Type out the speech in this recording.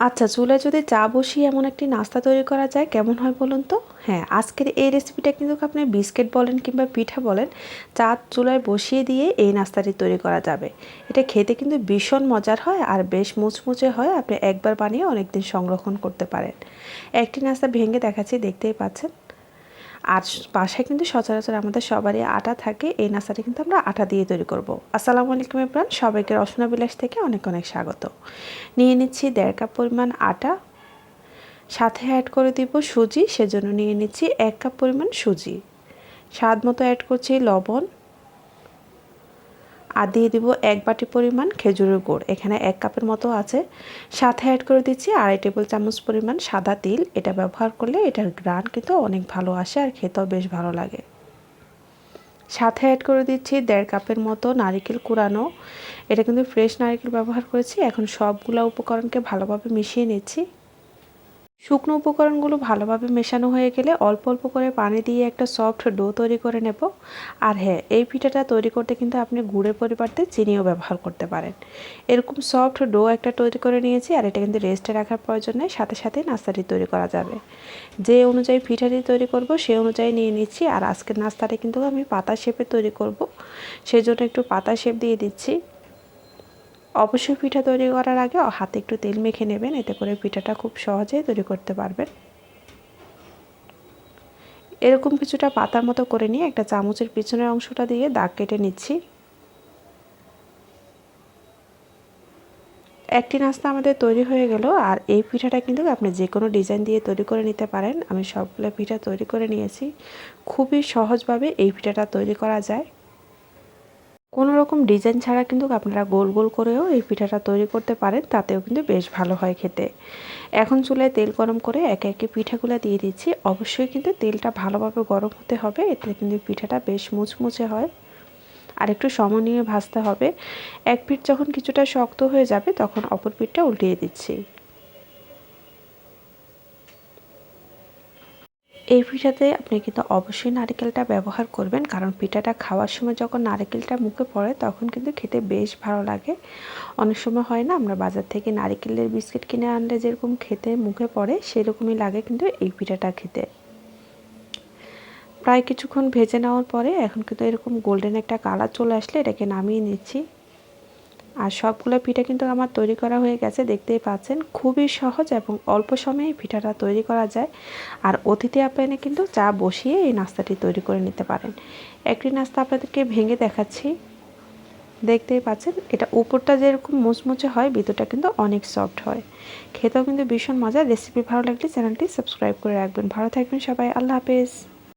আচ্ছা চুলায় যদি চা বসিয়ে এমন একটি নাস্তা তৈরি করা যায়, কেমন হয় বলুন তো? হ্যাঁ আজকের এই রেসিপিটা কিন্তু আপনি বিস্কিট বলেন কিংবা পিঠা বলেন, চা চুলায় বসিয়ে দিয়ে এই নাস্তাটি তৈরি করা যাবে। এটা খেতে কিন্তু ভীষণ মজার হয় আর বেশ মুচমুচে হয়, আপনি একবার বানিয়ে অনেকদিন সংরক্ষণ করতে পারেন। একটি নাস্তা ভেঙে দেখাচ্ছি, দেখতেই পাচ্ছেন। আর বাসায় কিন্তু সচরাচর আমাদের সবারই আটা থাকে, এই নাস্তাটি কিন্তু আমরা আটা দিয়ে তৈরি করব। আসসালামু আলাইকুম ইমরান, সবাইকে রসনা বিলাস থেকে অনেক অনেক স্বাগত। নিয়ে নিচ্ছি দেড় কাপ পরিমাণ আটা, সাথে অ্যাড করে দিব সুজি, সেজন্য নিয়ে নিচ্ছি এক কাপ পরিমাণ সুজি। স্বাদ মতো অ্যাড করছি লবণ আর দিয়ে দিব এক বাটি পরিমাণ খেজুরের গুড়। এখানে এক কাপের মতো আছে। সাথে অ্যাড করে দিচ্ছি আড়াই টেবিল চামচ পরিমাণ সাদা তিল। এটা ব্যবহার করলে এটার গ্রান কিন্তু অনেক ভালো আসে আর খেতেও বেশ ভালো লাগে। সাথে অ্যাড করে দিচ্ছি দেড় কাপের মতো নারিকেল কুড়ানো। এটা কিন্তু ফ্রেশ নারিকেল ব্যবহার করেছি। এখন সবগুলো উপকরণকে ভালোভাবে মিশিয়ে নিচ্ছি। শুকনো উপকরণগুলো ভালোভাবে মেশানো হয়ে গেলে অল্প অল্প করে পানি দিয়ে একটা সফট ডো তৈরি করে নেব। আর হ্যাঁ এই পিঠাটা তৈরি করতে কিন্তু আপনি গুড়ের পরিবর্তে চিনিও ব্যবহার করতে পারেন। এরকম সফট ডো একটা তৈরি করে নিয়েছি আর এটা কিন্তু রেস্টে রাখার প্রয়োজন নেই সাথে সাথে নাস্তাটি তৈরি করা যাবে। যে অনুযায়ী পিঠাটি তৈরি করব সে অনুযায়ী নিয়ে নিচ্ছি আর আজকের নাস্তাটা কিন্তু আমি পাতা শেপে তৈরি করব। সেই জন্য একটু পাতা শেপ দিয়ে দিচ্ছি। অবশ্যই পিঠা তৈরি করার আগে হাতে একটু তেল মেখে নেবেন, এতে করে পিঠাটা খুব সহজেই তৈরি করতে পারবেন। এরকম কিছুটা পাতার মতো করে নিয়ে একটা চামচের পিছনের অংশটা দিয়ে দাগ কেটে নিচ্ছি। একটি নাস্তা আমাদের তৈরি হয়ে গেল, আর এই পিঠাটা কিন্তু আপনি যে কোনো ডিজাইন দিয়ে তৈরি করে নিতে পারেন। আমি সবগুলো পিঠা তৈরি করে নিয়েছি। খুবই সহজভাবে এই পিঠাটা তৈরি করা যায়। কোনো রকম ডিজাইন ছাড়া কিন্তু আপনারা গোল গোল করেও এই পিঠাটা তৈরি করতে পারেন, তাতেও কিন্তু বেশ ভালো হয় খেতে। এখন চুলায় তেল গরম করে একে একে পিঠাগুলো দিয়ে দিচ্ছি। অবশ্যই কিন্তু তেলটা ভালোভাবে গরম হতে হবে, এতে কিন্তু পিঠাটা বেশ মুচমুচে হয়। আর একটু সময় নিয়ে ভাজতে হবে। এক পিঠ যখন কিছুটা শক্ত হয়ে যাবে, তখন অপর পিঠটা উল্টিয়ে দিচ্ছি। এই পিঠাতে আপনি কিন্তু অবশ্যই নারিকেলটা ব্যবহার করবেন। কারণ পিঠাটা খাওয়ার সময় যখন নারিকেলটা মুখে পড়ে, তখন কিন্তু খেতে বেশ ভালো লাগে। অনেক সময় হয় না, আমরা বাজার থেকে নারিকেলের বিস্কিট কিনে আনলে যেরকম খেতে মুখে পড়ে, সেরকমই লাগে কিন্তু এই পিঠাটা খেতে। প্রায় কিছুক্ষণ ভেজে নেওয়ার পরে এখন কিন্তু এরকম গোল্ডেন একটা কালার চলে আসলে এটাকে নামিয়ে নিচ্ছি। আর সবগুলো পিঠা কিন্তু আমার তৈরি করা হয়ে গেছে, দেখতেই পাচ্ছেন। খুবই সহজ এবং অল্প সময়ে পিঠাটা তৈরি করা যায়। আর অতিথি আপ্যায়নে কিন্তু চা বসিয়ে এই নাস্তাটি তৈরি করে নিতে পারেন। একটি নাস্তা আপনাদেরকে ভেঙে দেখাচ্ছি। দেখতেই পাচ্ছেন, এটা উপরটা যেরকম মুচমুচে হয়, ভিতরটা কিন্তু অনেক সফট হয়। খেতেও কিন্তু ভীষণ মজা। রেসিপি ভালো লাগলে চ্যানেলটি সাবস্ক্রাইব করে রাখবেন। ভালো থাকবেন সবাই। আল্লাহ হাফেজ।